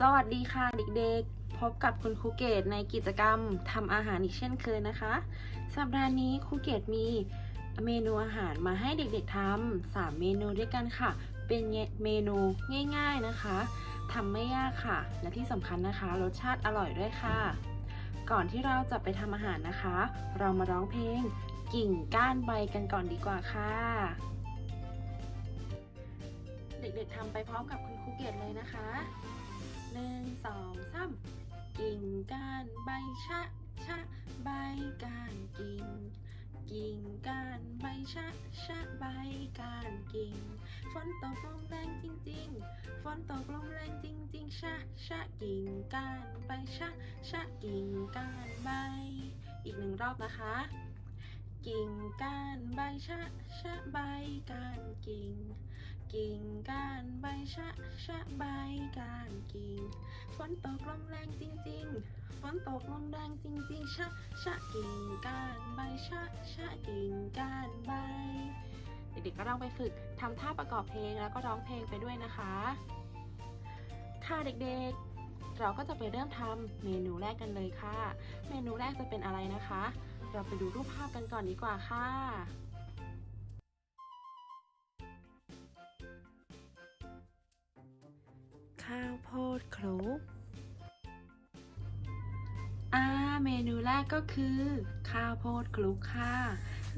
สวัสดีค่ะเด็กๆ พบกับคุณครูเกตในกิจกรรมทำอาหารอีกเช่นเคยนะคะ สัปดาห์นี้ครูเกตมีเมนูอาหารมาให้เด็กๆทำสามเมนูด้วยกันค่ะ เป็นเมนูง่ายๆนะคะทำไม่ยากค่ะ และที่สำคัญนะคะ รสชาติอร่อยด้วยค่ะ ก่อนที่เราจะไปทำอาหารนะคะ เรามาร้องเพลงกิ่งก้านใบกันก่อนดีกว่าค่ะ เด็กๆทำไปพร้อมกับคุณครูเกตเลยนะคะ หนึ่งสองสามกิ่งก้านใบชะชะใบก้านกิ่งกิ่งก้านใบชะชะใบก้านกิ่งฝนตกลมแรงจริง ๆ ฝนตกลมแรงจริง ๆ ชะชะกิ่งก้านใบชะชะกิ่งก้านใบ อีกหนึ่งรอบนะคะ กิ่งก้านใบชะชะใบก้านกิ่ง กิ่งก้านใบชะชะใบก้านกิ่งฝนตกลมแรงจริง ๆ ฝนตกลมแรงจริง ๆ ชะชะกิ่งก้านใบชะชะกิ่งก้านใบ เด็กๆก็ลองไปฝึกทำท่าประกอบเพลงแล้วก็ร้องเพลงไปด้วยนะคะ ค่ะเด็กๆ เราก็จะไปเริ่มทำเมนูแรกกันเลยค่ะ เมนูแรกจะเป็นอะไรนะคะ เราไปดูรูปภาพกันก่อนดีกว่าค่ะ ข้าวโพดคลุกอ่าเมนูแรกก็คือ ข้าวโพดคลุกค่ะ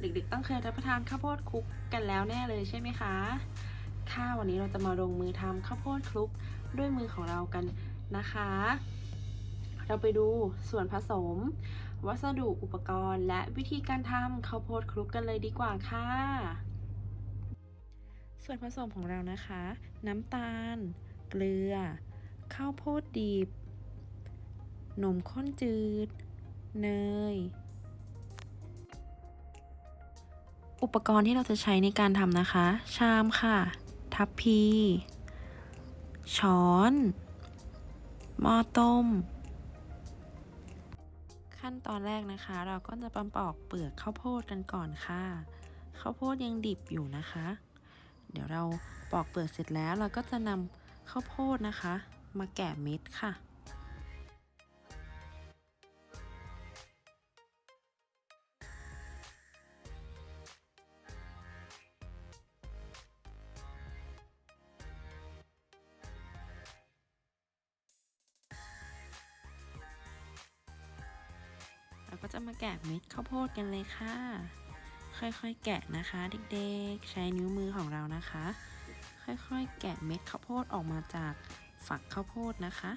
เด็กๆต้องเคยรับประทานข้าวโพดคลุกกันแล้วแน่เลยใช่ไหมคะค่ะวันนี้เราจะมาลงมือทำข้าวโพดคลุกด้วยมือของเรากันนะคะ เราไปดูส่วนผสม วัสดุอุปกรณ์ และวิธีการทำข้าวโพดคลุกกันเลยดีกว่าค่ะ ส่วนผสมของเรานะคะ น้ำตาล เกลือ ข้าวโพดดิบ นมข้นจืด เนย อุปกรณ์ที่เราจะใช้ในการทำนะคะ ชามค่ะ ทัพพี ช้อน หม้อต้ม ขั้นตอนแรกนะคะ เราก็จะปำปอกเปลือกข้าวโพดกันก่อนค่ะ ข้าวโพดยังดิบอยู่นะคะเดี๋ยวเราปอกเปลือกเสร็จแล้วเราก็จะนำ ข้าวโพดนะคะ มาแกะเม็ดค่ะ เราก็จะมาแกะเม็ดข้าวโพดกันเลยค่ะ ค่อยๆ แกะนะคะเด็กๆ ใช้นิ้วมือของเรานะคะ ค่อยๆ แกะเม็ดข้าวโพดออกมาจากฝักข้าวโพดนะคะ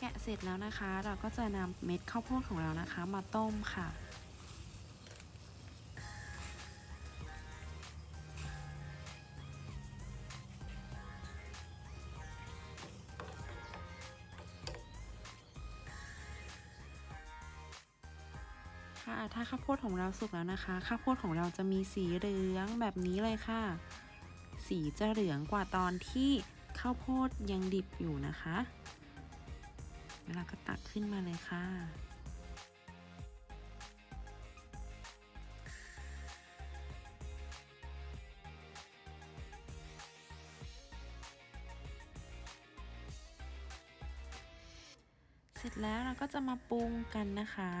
แกะเสร็จแล้วนะคะ เราก็จะนำเม็ดข้าวโพดของเรานะคะ มาต้มค่ะค่ะถ้าข้าวโพดของเราสุกแล้วนะคะ ข้าวโพดของเราจะมีสีเหลืองแบบนี้เลยค่ะ สีจะเหลืองกว่าตอนที่ข้าวโพดยังดิบอยู่นะคะ แล้วเราก็ตักขึ้นมาเลยค่ะ เสร็จแล้วเราก็จะมาปรุงกันนะคะ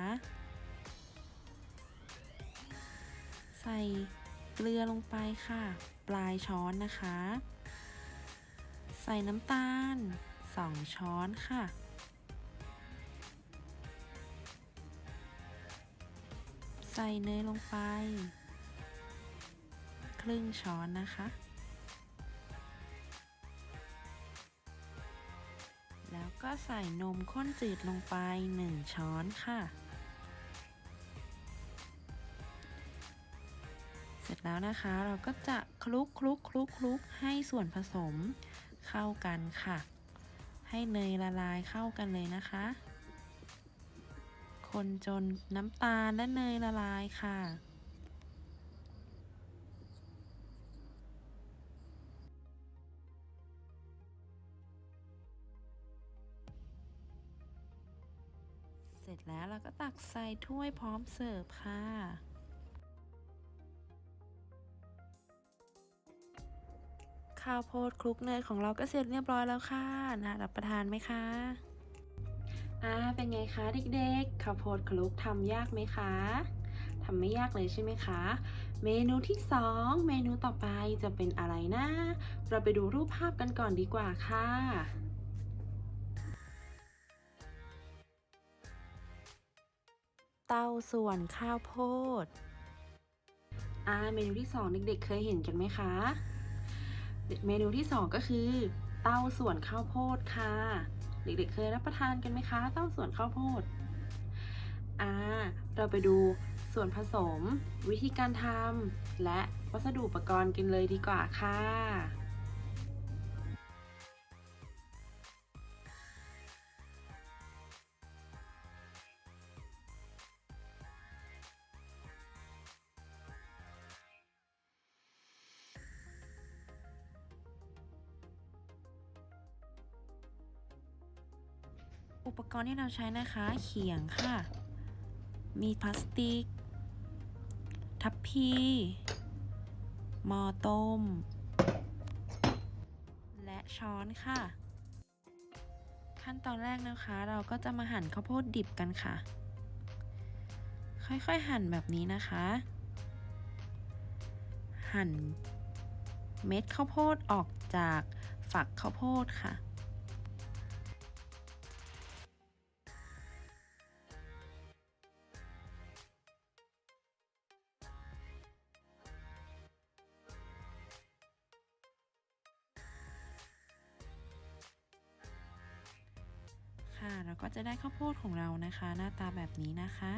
ใส่เกลือลงไปค่ะ ปลายช้อนนะคะ ใส่น้ำตาล 2 ช้อนค่ะ ใส่เนยลงไป ครึ่งช้อนนะคะ แล้วก็ใส่นมข้นจืดลงไป 1 ช้อนค่ะ เสร็จแล้วนะคะเราก็จะคลุกคลุกคลุกคลุกให้ส่วนผสมเข้ากันค่ะ ให้เนยละลายเข้ากันเลยนะคะ คนจนน้ำตาลและเนยละลายค่ะ เสร็จแล้วเราก็ตักใส่ถ้วยพร้อมเสิร์ฟค่ะข้าวโพดคลุกเนยของเราก็เสร็จเรียบร้อยแล้วค่ะ น่ารับประทานไหมคะ อ่าเป็นไงคะเด็กๆข้าวโพดคลุกทำยากไหมคะทำไม่ยากเลยใช่ไหมคะ เมนูที่สองเมนูต่อไปจะเป็นอะไรนะ เราไปดูรูปภาพกันก่อนดีกว่าค่ะเต้าส่วนข้าวโพด อ่า เมนูที่สองเด็กๆ เคยเห็นกันไหมคะ เมนูที่สองก็คือ เต้าส่วนข้าวโพดค่ะ เด็กๆเคยรับประทานกันไหมคะ เต้าส่วนข้าวโพดอ่าเราไปดูส่วนผสม วิธีการทำและวัสดุอุปกรณ์กันเลยดีกว่าค่ะ รณ์ที่เราใช้นะคะ เขียงค่ะ มีพลาสติก ทัพพีหม้อต้ม และช้อนค่ะ ขั้นตอนแรกนะคะ เราก็จะมาหั่นข้าวโพดดิบกันค่ะ ค่อยๆหั่นแบบนี้นะคะ หั่นเม็ดข้าวโพดออกจากฝักข้าวโพดค่ะค่ะ นะคะ หน้าตาแบบนี้นะคะ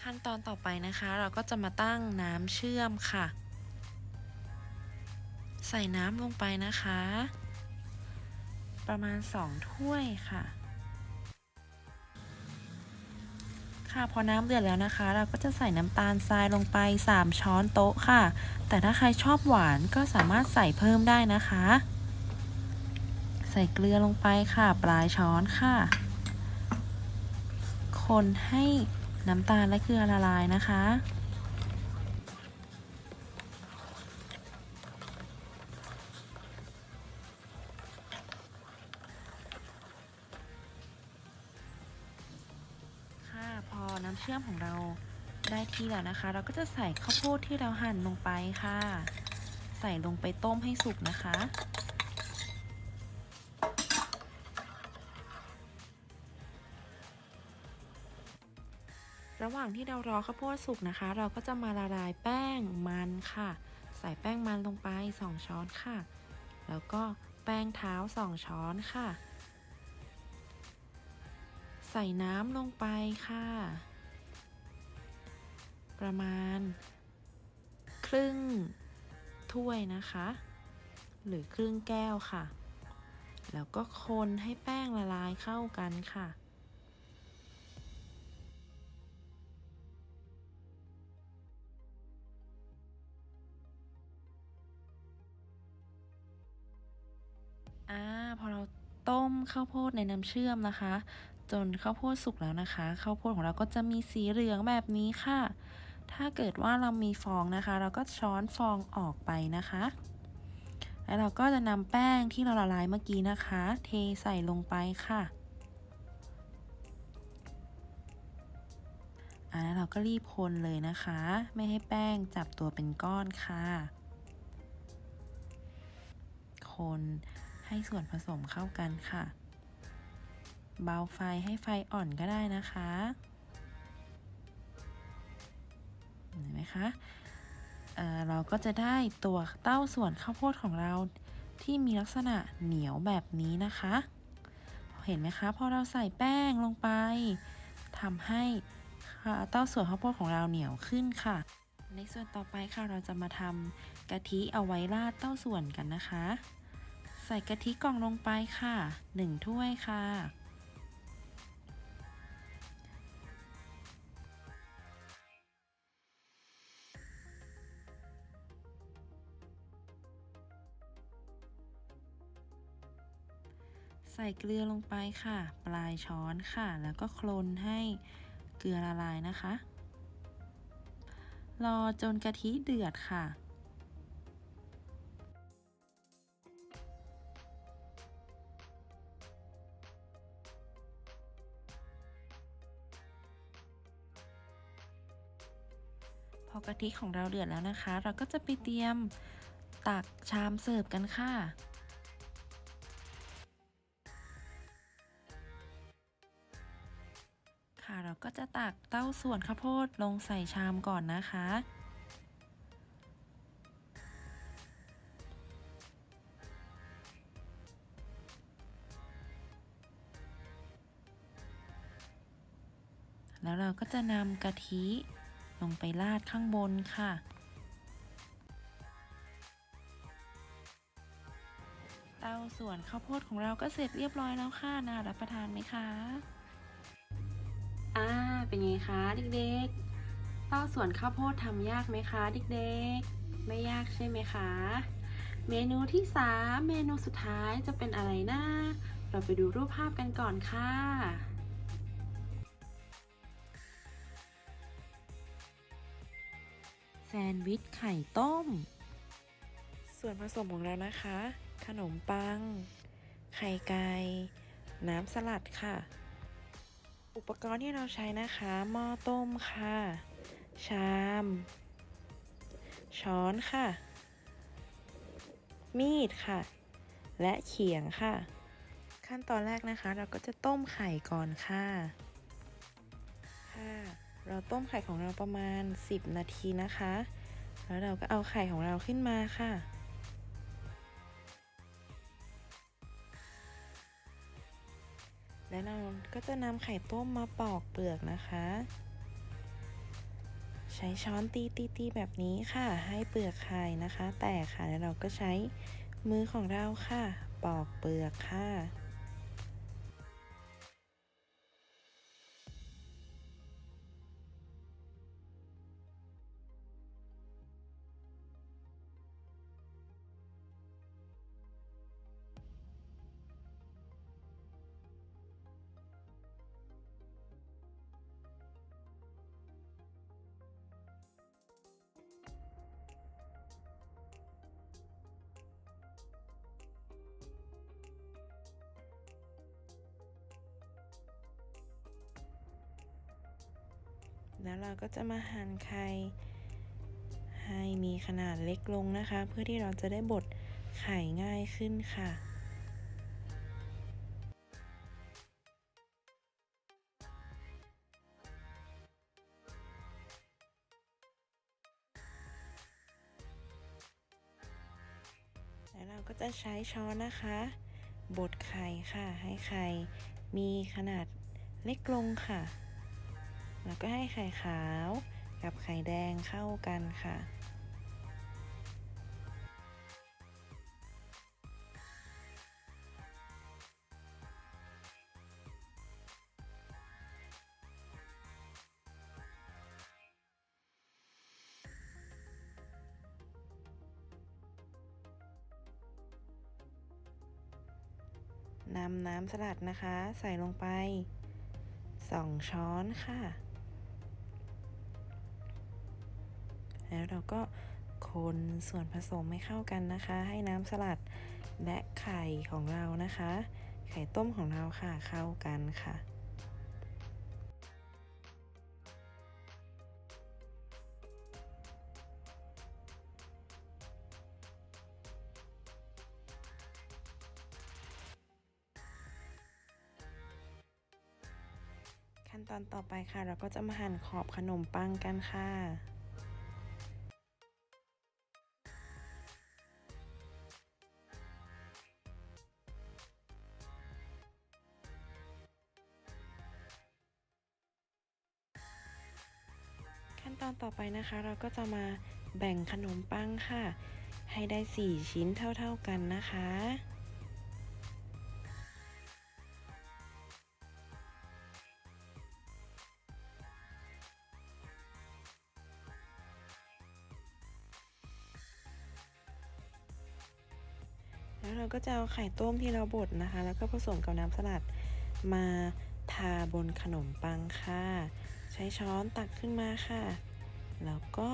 ขั้นตอนต่อไปนะคะ เราก็จะมาตั้งน้ำเชื่อมค่ะ ใส่น้ำลงไปนะคะ ประมาณ 2 ถ้วยค่ะค่ะพอน้ำเดือดแล้วนะคะ เราก็จะใส่น้ำตาลทรายลงไป 3 ช้อนโต๊ะค่ะ แต่ถ้าใครชอบหวานก็สามารถใส่เพิ่มได้นะคะ ส่เกลือลงไปค่ะ ปลายช้อนค่ะ คนให้น้ำตาลและเกลือละลายนะคะค่ะพอน้ำเชื่อมของเราได้ที่แล้วนะคะ เราก็จะใส่ข้าวโพดที่เราหั่นลงไปค่ะ ใส่ลงไปต้มให้สุกนะคะ ระหว่างที่เรารอข้าวโพดสุกนะคะ เราก็จะมาละลายแป้งมันค่ะ ใส่แป้งมันลงไป 2 ช้อนค่ะ แล้วก็แป้งเท้า 2 ช้อนค่ะ ใส่น้ำลงไปค่ะ ประมาณ ครึ่งถ้วยนะคะ หรือครึ่งแก้วค่ะ แล้วก็คนให้แป้งละลายเข้ากันค่ะ อ่าพอเราต้มข้าวโพดในน้ำเชื่อมนะคะ จนข้าวโพดสุกแล้วนะคะข้าวโพดของเราก็จะมีสีเหลืองแบบนี้ค่ะ ถ้าเกิดว่าเรามีฟองนะคะ เราก็ช้อนฟองออกไปนะคะ แล้วเราก็จะนำแป้งที่เราละลายเมื่อกี้นะคะ เทใส่ลงไปค่ะอ่าแล้วเราก็รีบคนเลยนะคะ ไม่ให้แป้งจับตัวเป็นก้อนค่ะ คน ให้ส่วนผสมเข้ากันค่ะ เบาไฟให้ไฟอ่อนก็ได้นะคะเห็นไหมคะเเราก็จะได้ตัวเต้าส่วนข้าวโพดของเราที่มีลักษณะเหนียวแบบนี้นะคะ เห็นไหมคะพอเราใส่แป้งลงไปทำให้เต้าส่วนข้าวโพดของเราเหนียวขึ้นค่ะ ในส่วนต่อไปค่ะเราจะมาทำกะทิเอาไว้ราดเต้าส่วนกันนะคะ ใส่กะทิกล่องลงไปค่ะหนึ่งถ้วยค่ะ ใส่เกลือลงไปค่ะ ปลายช้อนค่ะ แล้วก็โคลนให้เกลือละลายนะคะ รอจนกะทิเดือดค่ะ กะทิของเราเดือดแล้วนะคะ เราก็จะไปเตรียมตักชามเสิร์ฟกันค่ะค่ะเราก็จะตักเต้าส่วนข้าวโพดลงใส่ชามก่อนนะคะ แล้วเราก็จะนำกะทิ ลงไปราดข้างบนค่ะ เตาส่วนข้าวโพดของเราก็เสร็จเรียบร้อยแล้วค่ะน่ารับประทานไหมคะอ่าเป็นไงคะเด็กๆ เต้าส่วนข้าวโพดทำยากไหมคะเด็กๆ ไม่ยากใช่ไหมคะ เมนูที่ 3 เมนูสุดท้ายจะเป็นอะไรนะ เราไปดูรูปภาพกันก่อนค่ะ นด์วิชไข่ต้ม ส่วนผสมของเรานะคะ ขนมปัง ไข่ไก่ น้ำสลัดค่ะ อุปกรณ์ที่เราใช้นะคะหม้อต้มค่ะ ชาม ช้อนค่ะ มีดค่ะ และเขียงค่ะ ขั้นตอนแรกนะคะ เราก็จะต้มไข่ก่อนค่ะค่ะ เราต้มไข่ของเราประมาณ 10 นาทีนะคะ แล้วเราก็เอาไข่ของเราขึ้นมาค่ะ แล้วเราก็จะนำไข่ต้มมาปอกเปลือกนะคะ ใช้ช้อนตีตีตีแบบนี้ค่ะ ให้เปลือกไข่นะคะ แตกค่ะ แล้วเราก็ใช้มือของเราค่ะ ปอกเปลือกค่ะ แล้วเราก็จะมาหั่นไข่ให้มีขนาดเล็กลงนะคะ เพื่อที่เราจะได้บดไข่ง่ายขึ้นค่ะแล้วเราก็จะใช้ช้อนนะคะ บดไข่ค่ะ ให้ไข่มีขนาดเล็กลงค่ะ แล้วก็ให้ไข่ขาวกับไข่แดงเข้ากันค่ะ นำน้ำสลัดนะคะ ใส่ลงไป 2 ช้อนค่ะ แล้วเราก็คนส่วนผสมให้เข้ากันนะคะ ให้น้ำสลัดและไข่ของเรานะคะ ไข่ต้มของเราค่ะเข้ากันค่ะขั้นตอนต่อไปค่ะ เราก็จะมาหั่นขอบขนมปังกันค่ะ นะคะ เราก็จะมาแบ่งขนมปังค่ะ ให้ได้ 4 ชิ้นเท่าๆกันนะคะแล้วเราก็จะเอาไข่ต้มที่เราบดนะคะ แล้วก็ผสมกับน้ำสลัดมาทาบนขนมปังค่ะ ใช้ช้อนตักขึ้นมาค่ะ แล้วก็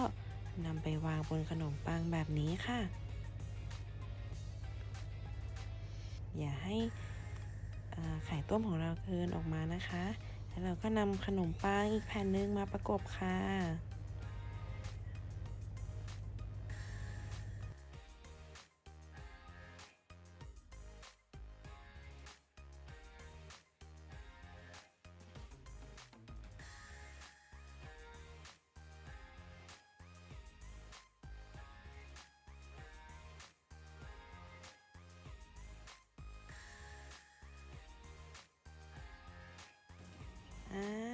นำไปวางบนขนมปังแบบนี้ค่ะ อย่าให้ไข่ต้มของเราเกินออกมานะคะ แล้วเราก็นำขนมปังอีกแผ่นหนึงมาประกบค่ะ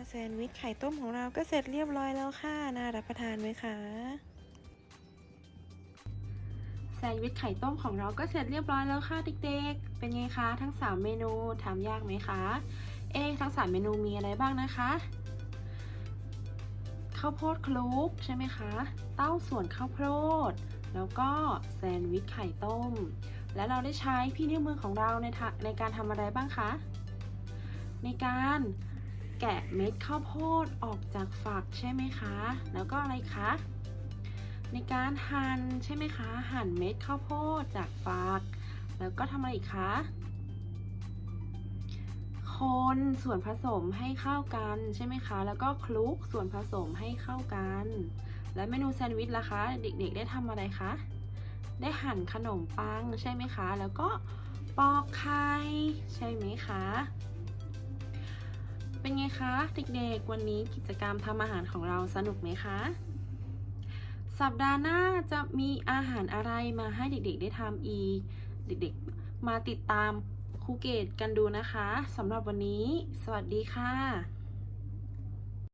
แซนด์วิชไข่ต้มของเราก็เสร็จเรียบร้อยแล้วค่ะ น่ารับประทานไหมคะแซนด์วิชไข่ต้มของเราก็เสร็จเรียบร้อยแล้วค่ะเด็กๆ เป็นไงคะ ทั้ง 3 เมนูทำยากไหมคะ เอ๊ทั้ง 3 เมนูมีอะไรบ้างนะคะข้าวโพดคลุกใช่ไหมคะ เต้าส่วนข้าวโพด แล้วก็แซนด์วิชไข่ต้ม และเราได้ใช้พี่นิ้วมือของเราในทะในการทำอะไรบ้างคะ ในการ แกะเม็ดข้าวโพดออกจากฝักใช่ไหมคะ แล้วก็อะไรคะ ในการหั่นใช่ไหมคะ หั่นเม็ดข้าวโพดจากฝัก แล้วก็ทำอะไรอีกคะ คนส่วนผสมให้เข้ากันใช่ไหมคะ แล้วก็คลุกส่วนผสมให้เข้ากัน และเมนูแซนด์วิชล่ะคะ เด็กๆ ได้ทำอะไรคะ ได้หั่นขนมปังใช่ไหมคะ แล้วก็ปอกไข่ใช่ไหมคะ เป็นไงคะ เด็กๆ วันนี้กิจกรรมทำอาหารของเราสนุกไหมคะ สัปดาห์หน้าจะมีอาหารอะไรมาให้เด็กๆ ได้ทำอีก เด็กๆ มาติดตามครูเกตกันดูนะคะสำหรับวันนี้ สวัสดีค่ะ